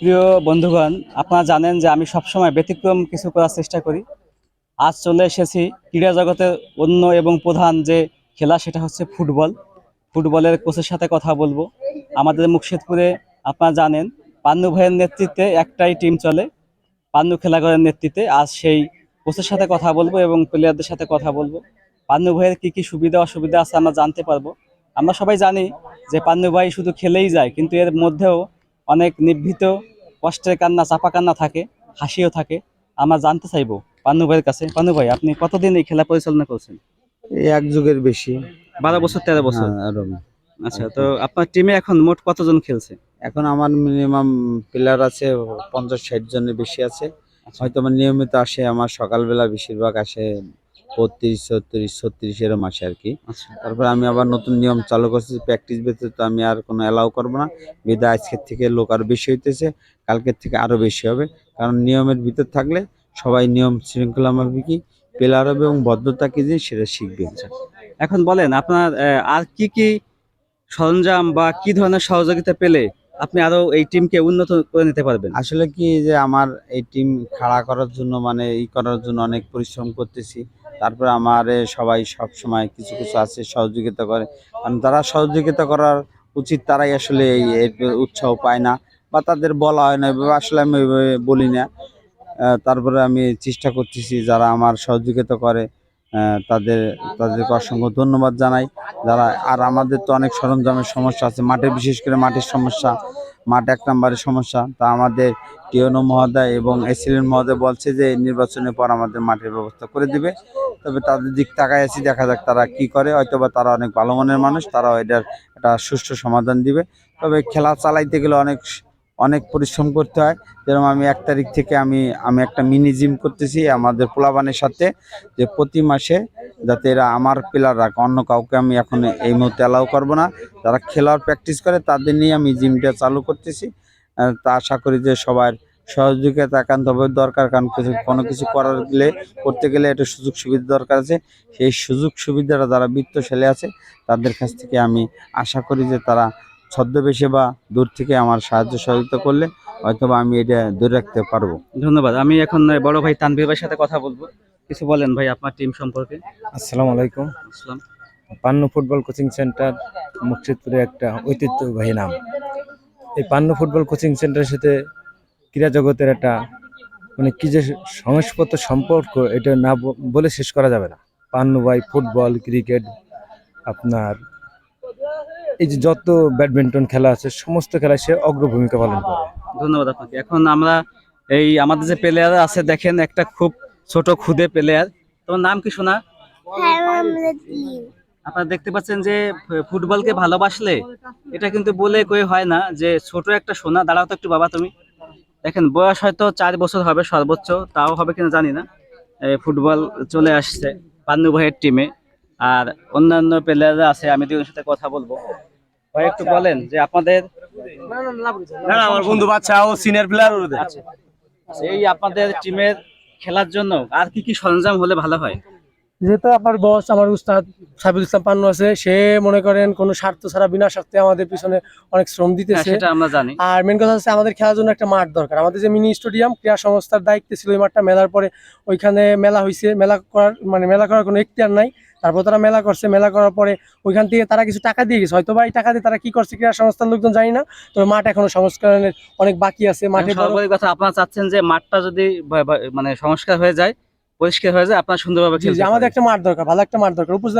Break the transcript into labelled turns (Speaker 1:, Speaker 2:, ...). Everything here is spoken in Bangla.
Speaker 1: প্রিয় বন্ধুগণ, আপনারা জানেন যে আমি সবসময় ব্যতিক্রম কিছু করার চেষ্টা করি। আজ চলে এসেছি ক্রীড়া জগতের অন্য এবং প্রধান যে খেলা, সেটা হচ্ছে ফুটবল। ফুটবলের কোচের সাথে কথা বলব। আমাদের মুর্শিদপুরে আপনারা জানেন, পান্নু ভাইয়ের নেতৃত্বে একটাই টিম চলে। পান্নু খেলাঘরের নেতৃত্বে আজ সেই কোচের সাথে কথা বলব এবং প্লেয়ারদের সাথে কথা বলব। পান্নু ভাইয়ের কী কী সুবিধা, অসুবিধা আছে আমরা জানতে পারব। আমরা সবাই জানি যে পান্নু ভাই শুধু খেলেই যায়, কিন্তু এর মধ্যেও অনেক নিভৃত কষ্টের কান্না চাপা কান্না থাকে হাসিও থাকে। আমরা জানতে চাইব পান্নু ভাইয়ের কাছে। পান্নু ভাই আপনি কতদিন এই খেলা পরিচালনা করছেন?
Speaker 2: এই এক যুগের বেশি।
Speaker 1: বারো বছর তেরো বছর?
Speaker 2: হ্যাঁ,
Speaker 1: আচ্ছা তো আপনার টিমে এখন মোট কতজন খেলছে?
Speaker 2: এখন আমার মিনিমাম প্লেয়ার আছে পঞ্চাশ ষাট জনের বেশি আছে।
Speaker 1: আচ্ছা।
Speaker 2: হয়তো আমার নিয়মিত আসে আমার সকালবেলা বেশিরভাগ আসে বত্রিশ ছত্রিশ ছত্রিশ এরম আসে আর কি।
Speaker 1: আচ্ছা।
Speaker 2: তারপরে আমি আবার নতুন নিয়ম চালু করছি প্র্যাকটিস ব্যতীত আমি আর কোনো অ্যালাউ করব না। বিদায় আজকের থেকে লোক আরও বেশি হইতেছে কালকের থেকে আরও বেশি হবে। কারণ নিয়মের ভিতর থাকলে সবাই নিয়ম শৃঙ্খলা মাফিকই প্লেয়ার হবে এবং ভদ্রতা কি জিনিস সেটা শিখবে।
Speaker 1: এখন বলেন আপনার আর কি কি সরঞ্জাম বা কি ধরনের সহযোগিতা পেলে আপনি আরও এই টিমকে উন্নত করে নিতে পারবেন?
Speaker 2: আসলে কি যে আমার এই টিম খাড়া করার জন্য মানে ই করার জন্য অনেক পরিশ্রম করতেছি। তারপরে আমার সবাই সব সময় কিছু কিছু আছে সহযোগিতা করে। কারণ তারা সহযোগিতা করার উচিত তারাই আসলে এই উৎসাহ পায় না বা তাদের বলা হয় না আসলে আমি বলি না। তারপরে আমি চেষ্টা করতেছি যারা আমার সহযোগিতা করে তাদের, তাদেরকে অসংখ্য ধন্যবাদ জানাই। যারা, আর আমাদের তো অনেক সরঞ্জামের সমস্যা আছে, মাঠে বিশেষ করে মাঠের সমস্যা, মাঠ এক নম্বরের সমস্যা। তা আমাদের টিওনো মহোদয় এবং এসিলেন মহোদয় বলছে যে, নির্বাচনের পর আমাদের মাঠের ব্যবস্থা করে দিবে। তবে তাদের দিক তাকায় আছি, দেখা যাক তারা কি করে। হয়তোবা তারা অনেক ভালো মনের মানুষ, তারাও এটার একটা সুষ্ঠু সমাধান দিবে। তবে খেলা চালাইতে গেলে অনেক অনেক পরিশ্রম করতে হয়। যেরকম আমি এক তারিখ থেকে আমি আমি একটা মিনি জিম করতেছি আমাদের পোলাবানের সাথে, যে প্রতি মাসে যাতে এরা আমার প্লেয়াররা অন্য কাউকে আমি এখন এই মুহূর্তে অ্যালাউ করব না। যারা খেলার প্র্যাকটিস করে, তাদের নিয়ে আমি জিমটা চালু করতেছি। তা আশা করি যে সবার সহযোগিতা একান্তভাবে দরকার কারণ কিছু কোনো কিছু করার গেলে করতে গেলে একটা সুযোগ সুবিধা দরকার আছে। সেই সুযোগ সুবিধাটা যারা বৃত্তশালী আছে তাদের কাছ থেকে আমি আশা করি যে তারা ছদ্মবেশে বা দূর থেকে আমার সাহায্য সহযোগিতা করলে হয়তোবা আমি এটা দূরে রাখতে পারব।
Speaker 1: ধন্যবাদ। আমি এখন বড় ভাই তানভীর ভাইয়ের সাথে কথা বলব। কিছু বলেন ভাই আপনার টিম সম্পর্কে।
Speaker 3: আসসালামু আলাইকুম।
Speaker 1: আসসালাম।
Speaker 3: পান্নু ফুটবল কোচিং সেন্টার মুর্শিদপুরে একটা ঐতিহ্যবাহী নাম। এই পান্নু ফুটবল কোচিং সেন্টারের সাথে ক্রীড়া জগতের একটা মানে কি যে সংস্পত সম্পর্ক এটা না বলে শেষ করা যাবে না। পান্নু ভাই ফুটবল ক্রিকেট আপনার এই যে যত ব্যাডমিন্টন খেলা আছে সমস্ত খেলায় সে অগ্রভূমিকা পালন করে।
Speaker 1: ধন্যবাদ আপনাকে। এখন আমরা এই আমাদের যে প্লেয়ার আছে দেখেন একটা খুব ছোট খুদে প্লেয়ার তোমার নাম কি শোনা আপনারা দেখতে পাচ্ছেন যে ফুটবলকে ভালোবাসলে এটা কিন্তু বলে কই হয় না যে ছোট একটা সোনা দাঁড়াও তো একটু বাবা তুমি। দেখেন বয়স হয়তো চার বছর হবে সর্বোচ্চ তাও হবে কিনা জানি না। এই ফুটবল চলে আসছে পান্নু ভাইয়ের টিমে আর অন্যান্য প্লেয়াররা আছে আমি দুজনের সাথে কথা বলব। ভাই একটু বলেন যে আপনাদের
Speaker 4: না না আমার বন্ধু বাচ্চা ও সিনিয়র প্লেয়ার
Speaker 1: আচ্ছা। এই আপনাদের টিমের খেলার জন্য আর কি কি সরঞ্জাম হলে ভালো হয়?
Speaker 5: যেহেতু আপনার বস আমার উস্তাদ সাবিল ইসলাম পান্নু আছে সে মনে করেন কোনো স্বার্থ ছাড়া বিনা স্বার্থে আমাদের পিছনে অনেক শ্রম
Speaker 1: হ্যাঁ,
Speaker 5: দিতেছে।
Speaker 1: আমরা জানি।
Speaker 5: আর মেন কথা হচ্ছে আমাদের খেলার জন্য একটা মাঠ দরকার। আমাদের যে মিনি স্টেডিয়াম ক্রীড়া সংস্থার দায়িত্বে ছিল ওই মাঠটা মেলার পরে ওইখানে মেলা হয়েছে মেলা করার মানে মেলা করার কোনো এখতিয়ার নাই। তারপর তারা মেলা করছে। মেলা করার পরে ওইখান থেকে তারা কিছু টাকা দিয়ে গেছে। হয়তো বা এই টাকা দিয়ে তারা কি করছে ক্রীড়া সংস্থার লোকজন জানি না তবে মাঠ এখনও সংস্করণের অনেক বাকি আছে। মাঠে
Speaker 1: কথা আপনারা চাচ্ছেন যে মাঠটা যদি মানে সংস্কার হয়ে যায় পরিষ্কার হয়ে যায় আপনার সুন্দরভাবে
Speaker 5: আমাদের একটা মাঠ দরকার ভালো একটা মাঠ দরকার। উপজেলা